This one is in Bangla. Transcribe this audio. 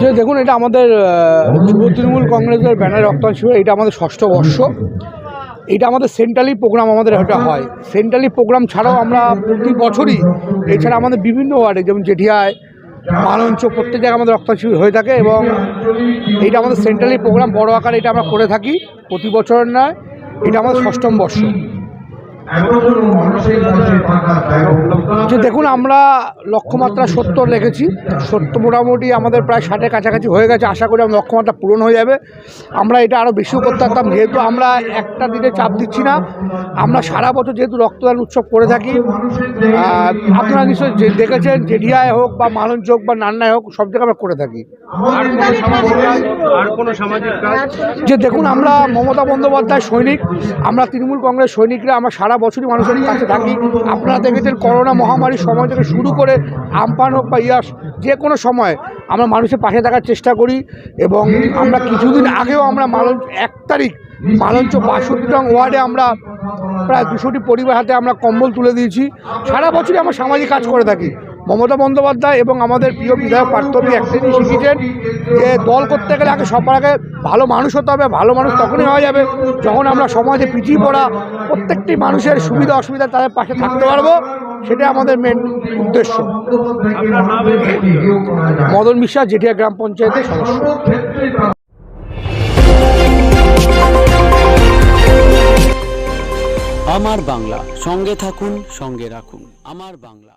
যে দেখুন এটা আমাদের যুব তৃণমূল কংগ্রেসের ব্যানার রক্তদান শিবির এটা আমাদের ষষ্ঠ বর্ষ। এটা আমাদের সেন্ট্রালি প্রোগ্রাম আমাদের এটা হয়। সেন্ট্রালি প্রোগ্রাম ছাড়াও আমরা প্রতি বছরই এছাড়া আমাদের বিভিন্ন ওয়ার্ডে যেমন জেঠিয়ায় মালঞ্চ প্রত্যেক জায়গায় আমাদের রক্তদান শিবির হয়ে থাকে এবং এটা আমাদের সেন্ট্রালি প্রোগ্রাম বড় আকারে এটা আমরা করে থাকি প্রতি বছর নয় এটা আমাদের ষষ্ঠম বর্ষ। যে দেখুন আমরা লক্ষ্যমাত্রা সত্তর রেখেছি সত্তর মোটামুটি আমাদের প্রায় ষাটের কাছাকাছি হয়ে গেছে। আশা করি আমার লক্ষ্যমাত্রা পূরণ হয়ে যাবে। আমরা এটা আরও বেশিও করতে পারতাম। যেহেতু আমরা একটা দিনে চাপ দিচ্ছি না আমরা সারা বছর যেহেতু রক্তদান উৎসব করে থাকি আপনারা নিশ্চয়ই যে দেখেছেন জেডিয়ায় হোক বা মালঞ্চ হোক বা নান্নায় হোক সব জায়গায় আমরা করে থাকি। যে দেখুন আমরা মমতা বন্দ্যোপাধ্যায় সৈনিক আমরা তৃণমূল কংগ্রেস সৈনিকরা আমরা সারা বছরই মানুষের কাছে থাকি। আপনারা দেখেছেন করোনা মহামারীর সময় থেকে শুরু করে আমপান হোক বা ইয়াস, যে কোনো সময় আমরা মানুষের পাশে থাকার চেষ্টা করি এবং আমরা কিছুদিন আগেও আমরা মালঞ্চ, এক তারিখ মালঞ্চ বাষট্টি রং ওয়ার্ডে আমরা প্রায় দুশোটি পরিবার হাতে আমরা কম্বল তুলে দিয়েছি। সারা বছরই আমরা সামাজিক কাজ করে থাকি। মমতা বন্দ্যোপাধ্যায় এবং আমাদের প্রিয় বিধায়ক পার্থবী একটাই শিখিয়েছেন যে দল করতে গেলে আগে সবার আগে ভালো মানুষ হতে হবে, ভালো মানুষ তখনই হওয়া যাবে যখন আমরা সমাজে পিছিয়ে পড়া প্রত্যেকটি মানুষের সুবিধা অসুবিধা তাদের পাশে থাকতে পারব সেটা আমাদের মেন উদ্দেশ্য। মদন বিশ্বাস জেঠিয়া গ্রাম পঞ্চায়েতের সদস্য। আমার বাংলা, সঙ্গে থাকুন, সঙ্গে রাখুন। আমার বাংলা।